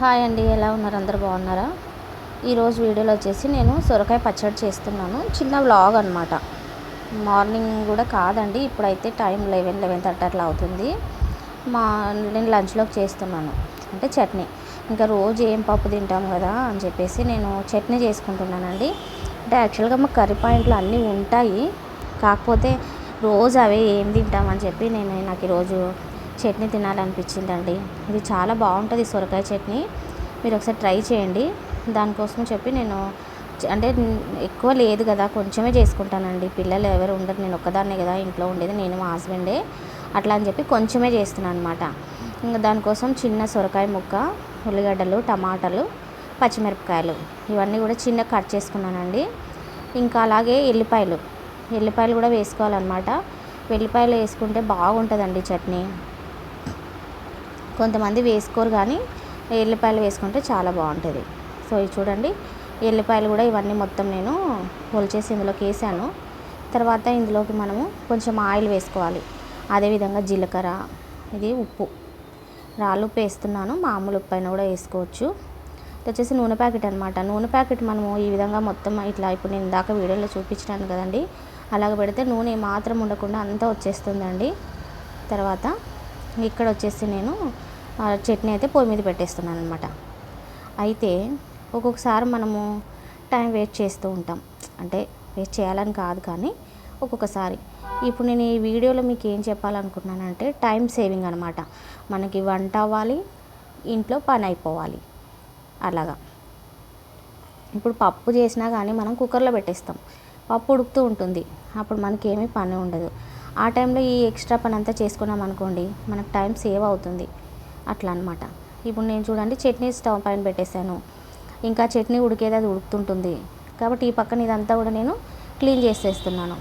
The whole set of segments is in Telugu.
హాయ్ అండి ఎలా ఉన్నారు? అందరు బాగున్నారా? ఈరోజు వీడియోలో వచ్చేసి నేను సొరకాయ పచ్చడి చేస్తున్నాను. చిన్న వ్లాగ్ అనమాట మార్నింగ్ కూడా కాదండి ఇప్పుడైతే టైం లెవెన్ లెవెన్ థర్టీ అట్లా అవుతుంది. మా నేను లంచ్లోకి చేస్తున్నాను. అంటే చట్నీ. ఇంకా రోజు ఏం పప్పు తింటాం కదా అని చెప్పేసి నేను చట్నీ చేసుకుంటున్నానండి. అంటే యాక్చువల్గా మా కర్రీ పాయింట్లు అన్నీ ఉంటాయి. కాకపోతే రోజు అవే ఏం తింటామని చెప్పి నేను నాకు ఈరోజు చట్నీ తినాలనిపించిందండి. ఇది చాలా బాగుంటుంది సొరకాయ చట్నీ. మీరు ఒకసారి ట్రై చేయండి. దానికోసం చెప్పి నేను అంటే ఎక్కువ లేదు కదా కొంచెమే చేసుకుంటానండి. పిల్లలు ఎవరు ఉండరు నేను ఒక్కదాన్నే కదా ఇంట్లో ఉండేది నేను మా హస్బెండే. అట్లా అని చెప్పి కొంచెమే చేస్తున్నాను అనమాట ఇంకా దానికోసం చిన్న సొరకాయ ముక్క ఉల్లిగడ్డలు టమాటాలు పచ్చిమిరపకాయలు ఇవన్నీ కూడా చిన్న కట్ చేసుకున్నానండి. ఇంకా అలాగే ఎల్లిపాయలు. ఎల్లిపాయలు కూడా వేసుకోవాలన్నమాట. వెల్లిపాయలు వేసుకుంటే బాగుంటుందండి చట్నీ. కొంతమంది వేసుకోరు కానీ ఎల్లిపాయలు వేసుకుంటే చాలా బాగుంటుంది. సో ఇది చూడండి. ఎల్లిపాయలు కూడా ఇవన్నీ మొత్తం నేను పొలిచేసి ఇందులోకి వేసాను తర్వాత ఇందులోకి మనము కొంచెం ఆయిల్ వేసుకోవాలి. అదేవిధంగా జీలకర్ర ఇది ఉప్పు. రాళ్ళు ఉప్పు వేస్తున్నాను. మామూలు ఉప్పు అయినా కూడా వేసుకోవచ్చు. వచ్చేసి నూనె ప్యాకెట్ అనమాట నూనె ప్యాకెట్ మనము ఈ విధంగా మొత్తం ఇట్లా ఇప్పుడు నేను ఇందాక వీడియోలో చూపించాను కదండి. అలాగ పెడితే నూనె మాత్రం ఉండకుండా అంతా వచ్చేస్తుందండి. తర్వాత ఇక్కడ వచ్చేసి నేను చట్నీ అయితే పొయ్యి మీద పెట్టేస్తున్నాను అనమాట అయితే ఒక్కొక్కసారి మనము టైం వేస్ట్ చేస్తూ ఉంటాం. అంటే వేస్ట్ చేయాలని కాదు కానీ ఒక్కొక్కసారి. ఇప్పుడు నేను ఈ వీడియోలో మీకు ఏం చెప్పాలనుకుంటున్నానంటే టైం సేవింగ్ అనమాట మనకి వంట అవ్వాలి ఇంట్లో పని అయిపోవాలి. అలాగా. ఇప్పుడు పప్పు చేసినా కానీ మనం కుక్కర్లో పెట్టేస్తాం. పప్పు ఉడుకుతూ ఉంటుంది. అప్పుడు మనకి ఏమీ పని ఉండదు. ఆ టైంలో ఈ ఎక్స్ట్రా పని అంతా చేసుకున్నాం అనుకోండి మనకు టైం సేవ్ అవుతుంది. అట్లా అనమాట ఇప్పుడు నేను చూడండి చట్నీ స్టవ్ పైన పెట్టేశాను. ఇంకా చట్నీ ఉడికేది అది ఉడుకుతుంటుంది. కాబట్టి ఈ పక్కన ఇదంతా కూడా నేను క్లీన్ చేసేస్తున్నాను.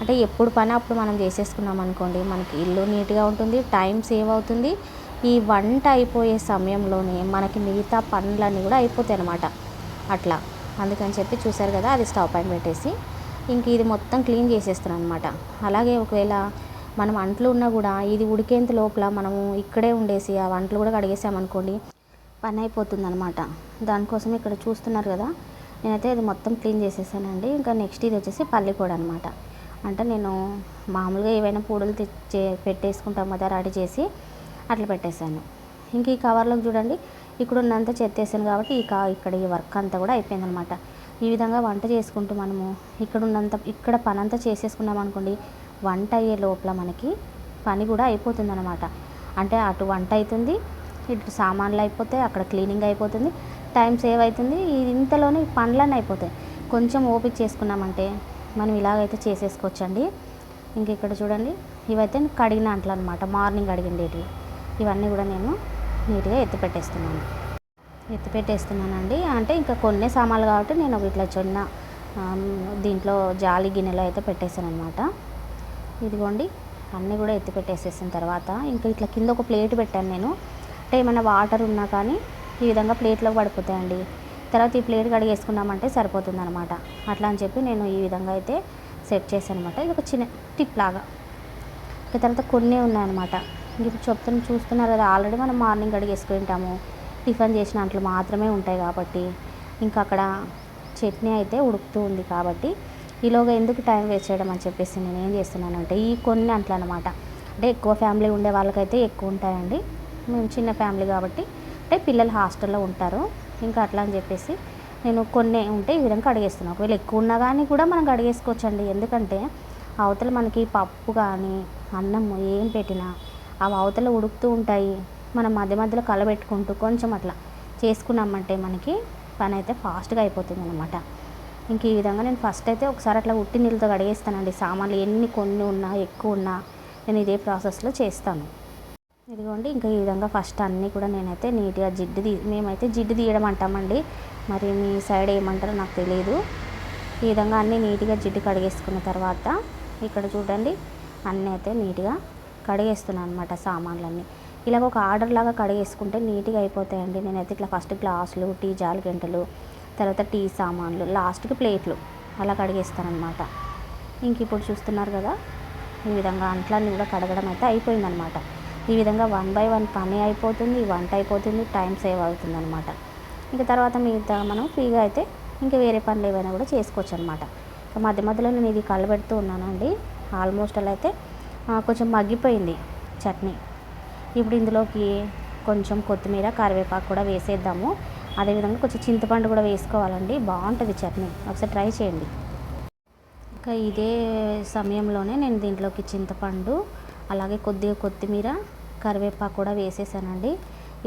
అంటే ఎప్పుడు పని అప్పుడు మనం చేసేసుకున్నాం అనుకోండి మనకి ఇల్లు నీట్గా ఉంటుంది టైం సేవ్ అవుతుంది. ఈ వంట అయిపోయే సమయంలోనే మనకి మిగతా పనులన్నీ కూడా అయిపోతాయి అనమాట అట్లా. అందుకని చెప్పి చూసారు కదా అది స్టవ్ పైన పెట్టేసి ఇంక ఇది మొత్తం క్లీన్ చేసేస్తున్నాను అనమాట అలాగే ఒకవేళ మనం అంట్లు ఉన్నా కూడా ఇది ఉడికేంత లోపల మనము ఇక్కడే ఉండేసి ఆ వంటలు కూడా కడిగేసామనుకోండి పని అయిపోతుంది అనమాట దానికోసం ఇక్కడ చూస్తున్నారు కదా. నేనైతే ఇది మొత్తం క్లీన్ చేసేసానండి. ఇంకా నెక్స్ట్ ఇది వచ్చేసి పల్లిపొడి అనమాట అంటే నేను మామూలుగా ఏవైనా పూడలు తెచ్చే పెట్టేసుకుంటాం కదా రెడీ చేసి అట్లా పెట్టేశాను. ఇంక ఈ కవర్లోకి చూడండి. ఇక్కడ ఉన్నంత చెత్తేసాను కాబట్టి ఈ ఇక్కడ ఈ వర్క్ అంతా కూడా అయిపోయింది అనమాట ఈ విధంగా వంట చేసుకుంటూ మనము ఇక్కడ ఉన్నంత ఇక్కడ పని అంతా చేసేసుకున్నాం అనుకోండి వంట అయ్యే లోపల మనకి పని కూడా అయిపోతుంది అనమాట అంటే అటు వంట అవుతుంది ఇటు సామాన్లు అయిపోతాయి అక్కడ క్లీనింగ్ అయిపోతుంది టైం సేవ్ అవుతుంది. ఇంతలోనే పనులన్నీ అయిపోతాయి. కొంచెం ఓపిక చేసుకున్నామంటే మనం ఇలాగైతే చేసేసుకోవచ్చండి. ఇంక ఇక్కడ చూడండి ఇవైతే కడిగిన అంట్లు అనమాట మార్నింగ్ అడిగిండేటివి ఇవన్నీ కూడా నేను నీట్గా ఎత్తి పెట్టేస్తున్నాను ఎత్తి పెట్టేస్తున్నానండి అంటే ఇంకా కొన్ని సామాన్లు కాబట్టి నేను ఇట్లా చిన్న దీంట్లో జాలి గిన్నెలో అయితే పెట్టేశాను అనమాట ఇదిగోండి అన్నీ కూడా ఎత్తి పెట్టేసేసిన తర్వాత ఇంకా ఇట్లా కింద ఒక ప్లేట్ పెట్టాను నేను. అంటే ఏమైనా వాటర్ ఉన్నా కానీ ఈ విధంగా ప్లేట్లో పడిపోతాయండి. తర్వాత ఈ ప్లేట్ కడిగేసుకున్నామంటే సరిపోతుంది అనమాట అట్లా అని చెప్పి నేను ఈ విధంగా అయితే సెట్ చేశాను అనమాట ఇది ఒక చిన్న టిప్ లాగా. ఇంకా తర్వాత కొన్ని ఉన్నాయన్నమాట. ఇంక ఇప్పుడు చెప్తున్న చూస్తున్నారు కదా ఆల్రెడీ మనం మార్నింగ్ కడిగేసుకుంటాము. టిఫిన్ చేసిన అంట్లు మాత్రమే ఉంటాయి కాబట్టి ఇంకా అక్కడ చట్నీ అయితే ఉడుకుతూ ఉంది కాబట్టి ఈలోగా ఎందుకు టైం వేస్ట్ చేయడం అని చెప్పేసి నేను ఏం చేస్తున్నానంటే ఈ కొన్ని అంట్లు అనమాట అంటే ఎక్కువ ఫ్యామిలీ ఉండే వాళ్ళకైతే ఎక్కువ ఉంటాయండి. మేము చిన్న ఫ్యామిలీ కాబట్టి అంటే పిల్లలు హాస్టల్లో ఉంటారు. ఇంకా అట్లా అని చెప్పేసి నేను కొన్ని ఉంటే ఈ విధంగా కడిగేస్తున్నాను ఒకవేళ ఎక్కువ ఉన్నా కానీ కూడా మనం కడిగేసుకోవచ్చండి. ఎందుకంటే అవతల మనకి పప్పు కానీ అన్నం ఏం పెట్టినా అవి అవతల ఉడుకుతూ ఉంటాయి. మనం మధ్య మధ్యలో కలబెట్టుకుంటూ కొంచెం అట్లా చేసుకున్నామంటే మనకి పని అయితే ఫాస్ట్గా అయిపోతుంది అనమాట ఇంక ఈ విధంగా నేను ఫస్ట్ అయితే ఒకసారి అట్లా ఉట్టి నీళ్ళతో కడిగేస్తానండి. సామాన్లు ఎన్ని కొన్ని ఉన్నా ఎక్కువ ఉన్నా నేను ఇదే ప్రాసెస్లో చేస్తాను. ఇదిగోండి ఇంకా ఈ విధంగా ఫస్ట్ అన్నీ కూడా నేనైతే నీట్గా జిడ్డు తీ మేమైతే జిడ్డు తీయడం అంటామండి. మరి మీ సైడ్ ఏమంటారో నాకు తెలియదు ఈ విధంగా అన్నీ నీట్గా జిడ్డు కడిగేసుకున్న తర్వాత ఇక్కడ చూడండి అన్నీ అయితే నీట్గా కడిగేస్తున్నాను అనమాట సామాన్లన్నీ. ఇలాగ ఒక ఆర్డర్ లాగా కడిగేసుకుంటే నీట్గా అయిపోతాయండి. నేనైతే ఇట్లా ఫస్ట్ గ్లాసులు టీ జాలి గంటలు తర్వాత టీ సామాన్లు లాస్ట్కి ప్లేట్లు అలా కడిగేస్తానమాట ఇంక ఇప్పుడు చూస్తున్నారు కదా ఈ విధంగా అంట్లన్నీ కూడా కడగడం అయితే అయిపోయిందనమాట ఈ విధంగా వన్ బై వన్ పని అయిపోతుంది వంట అయిపోతుంది టైం సేవ్ అవుతుంది అనమాట ఇంకా తర్వాత మిగతా మనం ఫ్రీగా అయితే ఇంకా వేరే పనులు ఏవైనా కూడా చేసుకోవచ్చు అనమాట మధ్య మధ్యలో నేను ఇది కలబెడుతూ ఉన్నానండి. ఆల్మోస్ట్ అలా అయితే కొంచెం మగ్గిపోయింది చట్నీ. ఇప్పుడు ఇందులోకి కొంచెం కొత్తిమీర కరివేపాకు కూడా వేసేద్దాము. అదేవిధంగా కొంచెం చింతపండు కూడా వేసుకోవాలండి. బాగుంటుంది చట్నీ. ఒకసారి ట్రై చేయండి. ఇంకా ఇదే సమయంలోనే నేను దీంట్లోకి చింతపండు అలాగే కొద్దిగా కొత్తిమీర కరివేపాకు కూడా వేసేసానండి.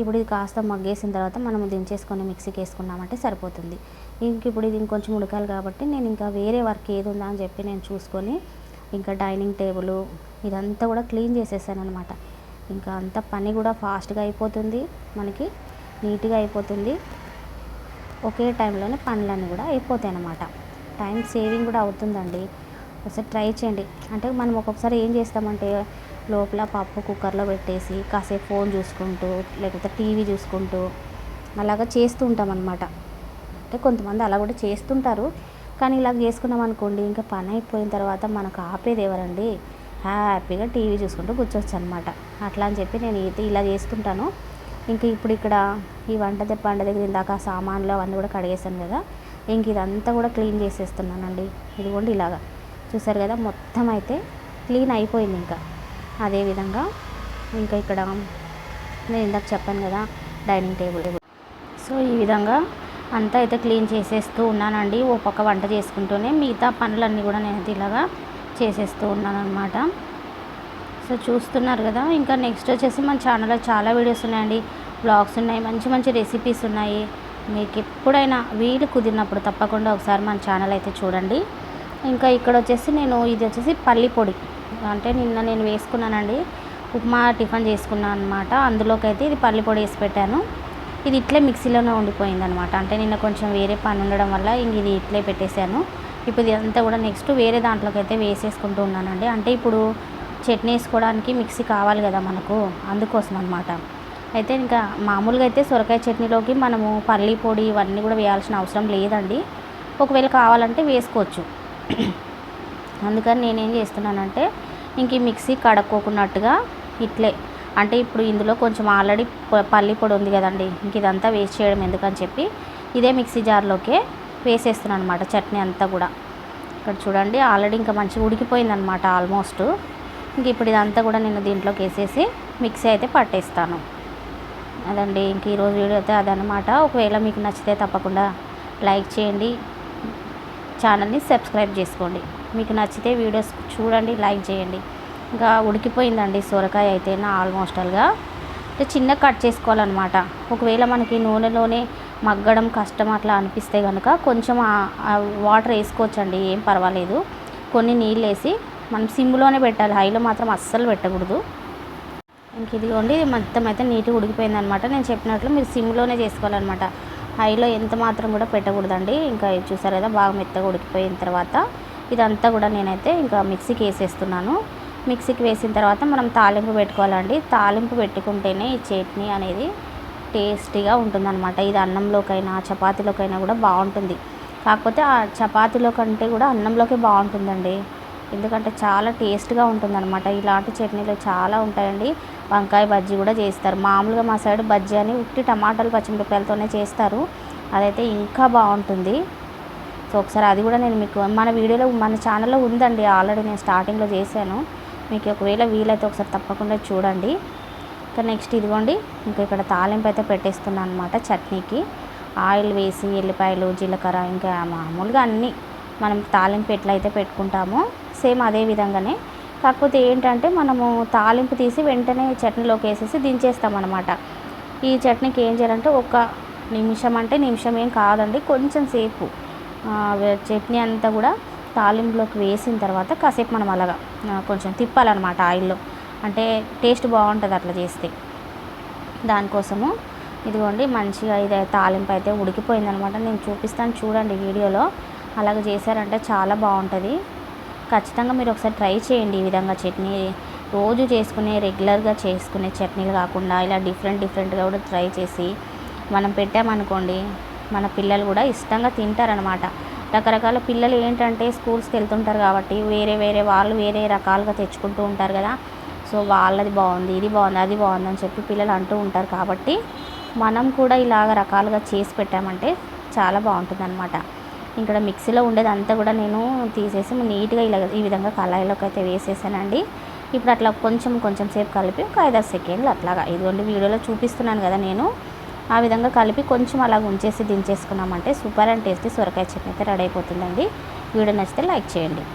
ఇప్పుడు ఇది కాస్త మగ్గేసిన తర్వాత మనం దించేసుకొని మిక్సీకి వేసుకున్నామంటే సరిపోతుంది. ఇంక ఇప్పుడు ఇది ఇంకొంచెం ఉడకాలి కాబట్టి నేను ఇంకా వేరే వర్క్ ఏది ఉందా అని చెప్పి నేను చూసుకొని ఇంకా డైనింగ్ టేబుల్ ఇదంతా కూడా క్లీన్ చేసేసాను అనమాట ఇంకా అంత పని కూడా ఫాస్ట్గా అయిపోతుంది మనకి నీట్గా అయిపోతుంది. ఒకే టైంలోనే పనులన్నీ కూడా అయిపోతాయి అన్నమాట టైం సేవింగ్ కూడా అవుతుందండి. ఒకసారి ట్రై చేయండి. అంటే మనం ఒక్కొక్కసారి ఏం చేస్తామంటే లోపల పప్పు కుక్కర్లో పెట్టేసి కాసేపు ఫోన్ చూసుకుంటూ లేకపోతే టీవీ చూసుకుంటూ అలాగా చేస్తూ ఉంటాం అనమాట అంటే కొంతమంది అలా కూడా చేస్తుంటారు. కానీ ఇలా చేసుకున్నాం అనుకోండి ఇంకా పని అయిపోయిన తర్వాత మనకు ఆపేది ఎవరండి? హ్యాపీగా టీవీ చూసుకుంటూ కూర్చోవచ్చు అనమాట అట్లా అని చెప్పి నేను ఇది ఇలా చేస్తుంటాను ఇంకా ఇప్పుడు ఇక్కడ ఈ వంట ద- పండ దగ్గర ఇందాక సామాన్లు అవన్నీ కూడా కడిగేసాను కదా ఇంక ఇదంతా కూడా క్లీన్ చేసేస్తున్నానండి. ఇదిగోండి ఇలాగా. చూసారు కదా మొత్తం అయితే క్లీన్ అయిపోయింది ఇంకా. అదేవిధంగా ఇంకా ఇక్కడ నేను ఇందాక చెప్పాను కదా డైనింగ్ టేబుల్. సో ఈ విధంగా అంతా అయితే క్లీన్ చేసేస్తూ ఉన్నానండి. ఓ పక్క వంట చేసుకుంటూనే మిగతా పనులన్నీ కూడా నేను అయితే ఇలాగా చేసేస్తూ ఉన్నాను అనమాట సో చూస్తున్నారు కదా ఇంకా నెక్స్ట్ వచ్చేసి మన ఛానల్లో చాలా వీడియోస్ ఉన్నాయండి. బ్లాగ్స్ ఉన్నాయి మంచి మంచి రెసిపీస్ ఉన్నాయి. మీకు ఎప్పుడైనా వీలు కుదిరినప్పుడు తప్పకుండా ఒకసారి మన ఛానల్ అయితే చూడండి. ఇంకా ఇక్కడ వచ్చేసి నేను ఇది వచ్చేసి పల్లి పొడి. అంటే నిన్న నేను వేసుకున్నానండి. ఉప్మా టిఫిన్ చేసుకున్నాను అనమాట అందులోకి అయితే ఇది పల్లి పొడి వేసి పెట్టాను. ఇది ఇట్లే మిక్సీలోనే ఉండిపోయింది అనమాట అంటే నిన్న కొంచెం వేరే పని ఉండడం వల్ల ఇంక ఇది ఇట్లే పెట్టేశాను. ఇప్పుడు ఇదంతా కూడా నెక్స్ట్ వేరే దాంట్లోకి అయితే వేసేసుకుంటూ ఉన్నానండి. అంటే ఇప్పుడు చట్నీ వేసుకోవడానికి మిక్సీ కావాలి కదా మనకు అందుకోసం అనమాట అయితే ఇంకా మామూలుగా అయితే సొరకాయ చట్నీలోకి మనము పల్లి పొడి ఇవన్నీ కూడా వేయాల్సిన అవసరం లేదండి. ఒకవేళ కావాలంటే వేసుకోవచ్చు. అందుకని నేనేం చేస్తున్నానంటే ఇంక ఈ మిక్సీ కడుక్కోకున్నట్టుగా ఇట్లే. అంటే ఇప్పుడు ఇందులో కొంచెం ఆల్రెడీ ప- పల్లి పొడి ఉంది కదండి ఇంక ఇదంతా వేస్ట్ చేయడం ఎందుకని చెప్పి ఇదే మిక్సీ జార్లోకే వేసేస్తున్నాను అనమాట చట్నీ అంతా కూడా. ఇక్కడ చూడండి ఆల్రెడీ ఇంకా మంచిగా ఉడికిపోయింది అనమాట ఆల్మోస్ట్. ఇంక ఇప్పుడు ఇదంతా కూడా నేను దీంట్లోకి వేసేసి మిక్సీ అయితే పట్టేస్తాను. అదండి ఇంక ఈరోజు వీడియో అయితే అదనమాట ఒకవేళ మీకు నచ్చితే తప్పకుండా లైక్ చేయండి ఛానల్ని సబ్స్క్రైబ్ చేసుకోండి. మీకు నచ్చితే వీడియోస్ చూడండి లైక్ చేయండి. ఇంకా ఉడికిపోయిందండి సొరకాయ అయితే నా ఆల్మోస్ట్ అల్గా అంటే చిన్న కట్ చేసుకోవాలన్నమాట. ఒకవేళ మనకి నూనెలోనే మగ్గడం కష్టం అట్లా అనిపిస్తే కనుక కొంచెం వాటర్ వేసుకోవచ్చండి ఏం పర్వాలేదు. కొన్ని నీళ్ళు వేసి మనం సిమ్లోనే పెట్టాలి హైలో మాత్రం అస్సలు పెట్టకూడదు. ఇంక ఇదిగోండి మొత్తం అయితే నీట్గా ఉడికిపోయింది అనమాట నేను చెప్పినట్లు మీరు సిమ్లోనే చేసుకోవాలన్నమాట హైలో ఎంత మాత్రం కూడా పెట్టకూడదండి. ఇంకా చూసారు కదా బాగా మెత్తగా ఉడికిపోయిన తర్వాత ఇదంతా కూడా నేనైతే ఇంకా మిక్సీకి వేసేస్తున్నాను. మిక్సీకి వేసిన తర్వాత మనం తాలింపు పెట్టుకోవాలండి. తాలింపు పెట్టుకుంటేనే ఈ చట్నీ అనేది టేస్టీగా ఉంటుందన్నమాట. ఇది అన్నంలోకైనా చపాతీలోకైనా కూడా బాగుంటుంది. కాకపోతే ఆ చపాతీలో కంటే కూడా అన్నంలోకే బాగుంటుందండి. ఎందుకంటే చాలా టేస్ట్గా ఉంటుందన్నమాట. ఇలాంటి చట్నీలు చాలా ఉంటాయండి. వంకాయ బజ్జీ కూడా చేస్తారు. మామూలుగా మా సైడ్ బజ్జీ అని ఉట్టి టమాటాలు పచ్చిమిరపకాయలతోనే చేస్తారు. అదైతే ఇంకా బాగుంటుంది. సో ఒకసారి అది కూడా నేను మీకు మన వీడియోలో మన ఛానల్లో ఉందండి. ఆల్రెడీ నేను స్టార్టింగ్లో చేశాను. మీకు ఒకవేళ వీలైతే ఒకసారి తప్పకుండా చూడండి. ఇంకా నెక్స్ట్ ఇదిగోండి ఇంకా ఇక్కడ తాలింపు అయితే పెట్టేస్తున్నాను అనమాట చట్నీకి. ఆయిల్ వేసి ఎల్లిపాయలు జీలకర్ర ఇంకా మామూలుగా అన్నీ మనం తాలింపు ఎట్లయితే పెట్టుకుంటామో సేమ్ అదే విధంగానే. కాకపోతే ఏంటంటే మనము తాలింపు తీసి వెంటనే చట్నీలోకి వేసేసి దించేస్తాం అనమాట ఈ చట్నీకి ఏం చేయాలంటే ఒక నిమిషం అంటే నిమిషం ఏం కాదండి కొంచెం సేపు. చట్నీ అంతా కూడా తాలింపులోకి వేసిన తర్వాత కాసేపు మనం అలాగా కొంచెం తిప్పాలన్నమాట ఆయిల్లో. అంటే టేస్ట్ బాగుంటుంది అట్లా చేస్తే. దానికోసము ఇదిగోండి మంచిగా ఇది తాలింపు అయితే ఉడికిపోయిందనమాట. నేను చూపిస్తాను చూడండి వీడియోలో. అలాగ చేశారంటే చాలా బాగుంటుంది. ఖచ్చితంగా మీరు ఒకసారి ట్రై చేయండి ఈ విధంగా చట్నీ. రోజు చేసుకునే రెగ్యులర్గా చేసుకునే చట్నీలు కాకుండా ఇలా డిఫరెంట్ డిఫరెంట్గా కూడా ట్రై చేసి మనం పెట్టామనుకోండి మన పిల్లలు కూడా ఇష్టంగా తింటారనమాట. రకరకాల పిల్లలు ఏంటంటే స్కూల్స్కి వెళ్తుంటారు కాబట్టి వేరే వేరే వాళ్ళు వేరే రకాలుగా తెచ్చుకుంటూ ఉంటారు కదా. సో వాళ్ళది బాగుంది ఇది బాగుంది అది బాగుంది అని చెప్పి పిల్లలు అంటూ ఉంటారు కాబట్టి మనం కూడా ఇలాగ రకాలుగా చేసి పెట్టామంటే చాలా బాగుంటుంది అనమాట ఇక్కడ మిక్సీలో ఉండేది అంతా కూడా నేను తీసేసి నీట్గా ఇలా ఈ విధంగా కళాయిలోకి అయితే వేసేసానండి. ఇప్పుడు అట్లా కొంచెం కొంచెం సేపు కలిపి ఒక ఐదారు సెకండ్లు అట్లాగా. ఇదిగోండి వీడియోలో చూపిస్తున్నాను కదా నేను. ఆ విధంగా కలిపి కొంచెం అలా ఉంచేసి దించేసుకున్నామంటే సూపర్ అండ్ టేస్టీ సొరకాయ చట్నీ అయితే రెడీ అయిపోతుందండి. వీడియో నచ్చితే లైక్ చేయండి.